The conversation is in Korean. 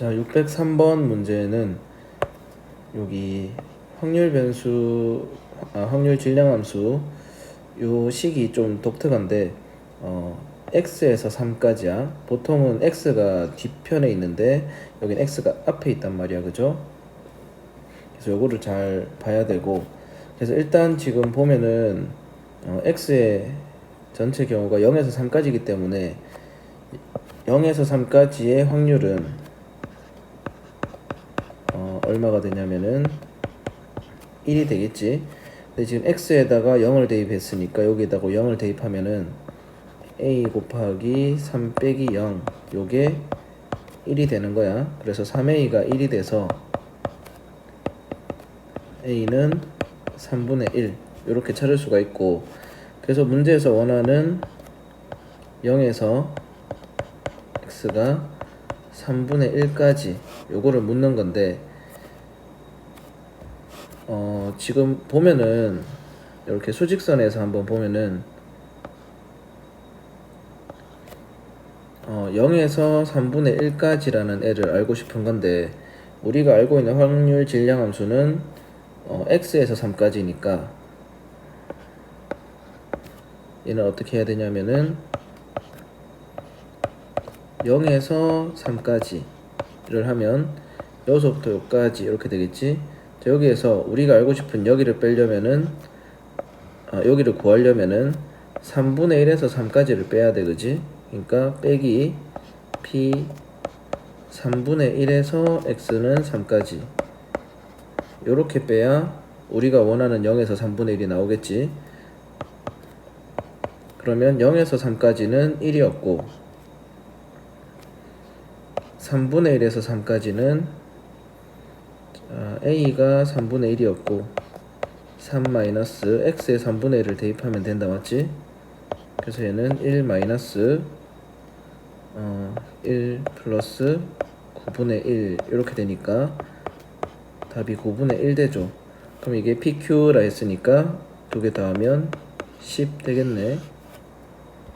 자, 603번 문제는 여기 확률 변수, 아, 확률 질량함수 요 식이 좀 독특한데 어, x에서 3까지야. 보통은 x가 뒤편에 있는데 여긴 x가 앞에 있단 말이야, 그죠? 그래서 요거를 잘 봐야 되고 그래서 일단 지금 보면은 어, x의 전체 경우가 0에서 3까지이기 때문에 0에서 3까지의 확률은 어, 얼마가 되냐면은 1이 되겠지. 근데 지금 x에다가 0을 대입했으니까 여기에다가 0을 대입하면은 a 곱하기 3 빼기 0 요게 1이 되는 거야. 그래서 3a가 1이 돼서 a는 3분의 1 이렇게 찾을 수가 있고 그래서 문제에서 원하는 0에서 x가 3분의 1까지 요거를 묻는 건데 어 지금 보면은 이렇게 수직선에서 한번 보면은 어 0에서 3분의 1까지라는 애를 알고 싶은 건데 우리가 알고 있는 확률 질량 함수는 어 x에서 3까지니까 얘는 어떻게 해야 되냐면은 0에서 3까지를 하면 여기서부터 여기까지 이렇게 되겠지? 자, 여기에서 우리가 알고 싶은 여기를 빼려면은 아, 여기를 구하려면은 3분의 1에서 3까지를 빼야 돼 그지? 그러니까 빼기 p 3분의 1에서 x는 3까지. 요렇게 빼야 우리가 원하는 0에서 3분의 1이 나오겠지? 그러면 0에서 3까지는 1이었고 3분의 1에서 3까지는 a가 3분의 1이었고 3 마이너스 x의 3분의 1을 대입하면 된다 맞지? 그래서 얘는 1 마이너스 어, 1 플러스 9분의 1 이렇게 되니까 답이 9분의 1 되죠. 그럼 이게 PQ라 했으니까 두 개 더하면 10 되겠네.